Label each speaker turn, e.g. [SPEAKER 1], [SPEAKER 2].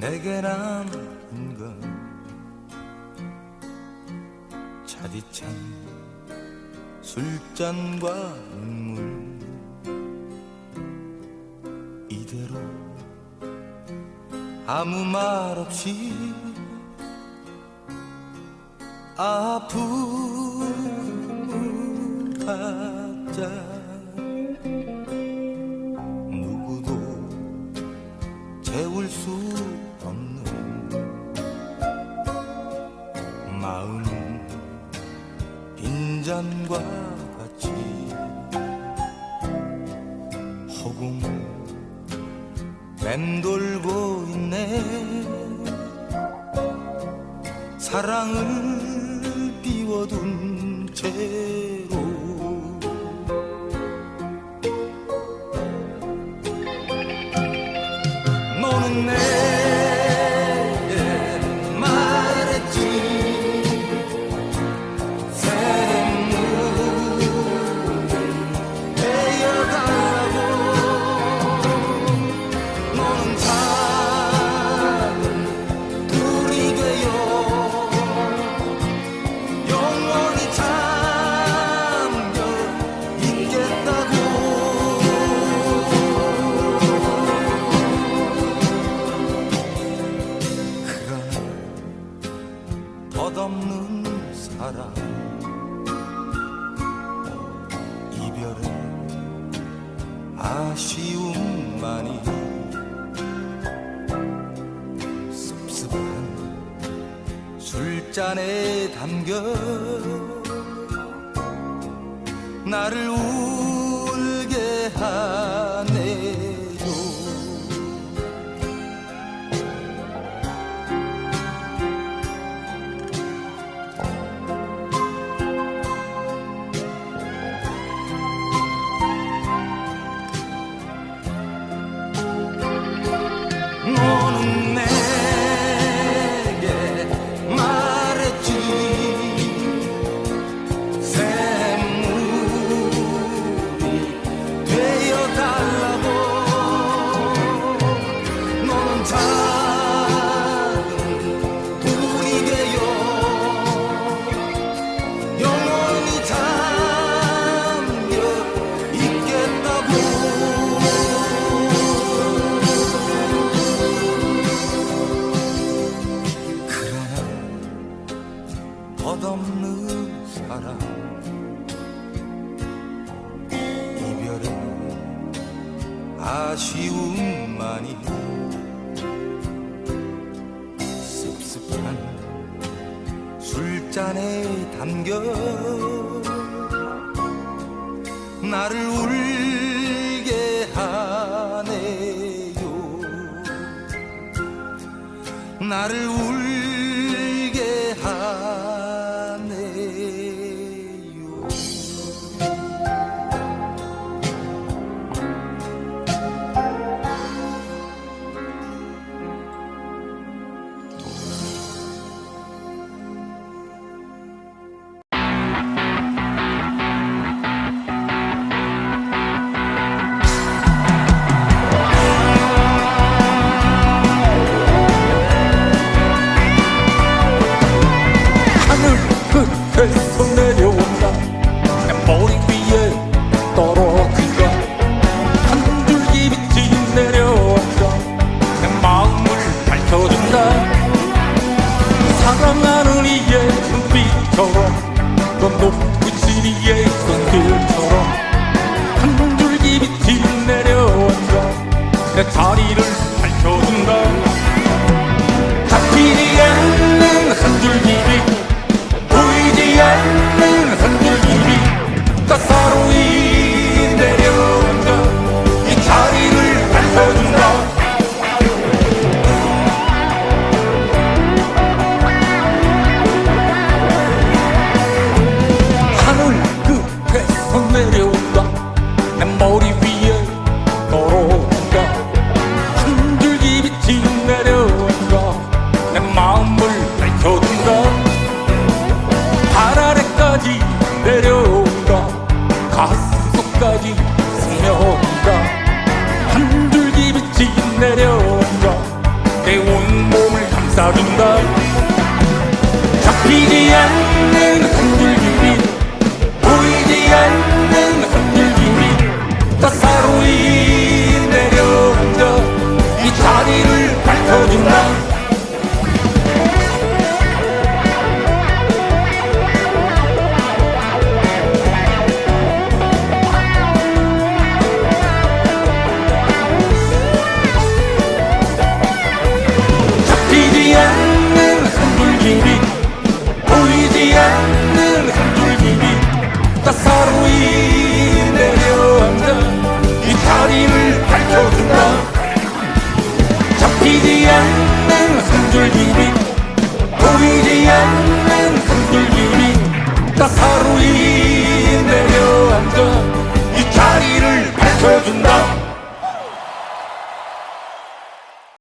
[SPEAKER 1] 내게 남은 건 차디찬 술잔과 눈물. 이대로 아무 말 없이 아프가자. 누구도 채울 수 없는 마음은 빈잔과 같이 허공을 맴돌고 있네. 사랑을 비워둔 채로 너는 내 덧없는 사랑 이별의 아쉬움만이 습습한 술잔에 담겨 나를 울 아쉬움만이 습습한 술잔에 담겨 나를 울게 하네요. 나를 울
[SPEAKER 2] 내 자리 마음을 밝혀둔다. 발 아래까지 내려온다. 가슴 속까지 스며온다. 한 줄기 빛이 내려온다. 내 온몸을 감싸준다. 잡히지 않는 한 줄기 빛 보이지 않는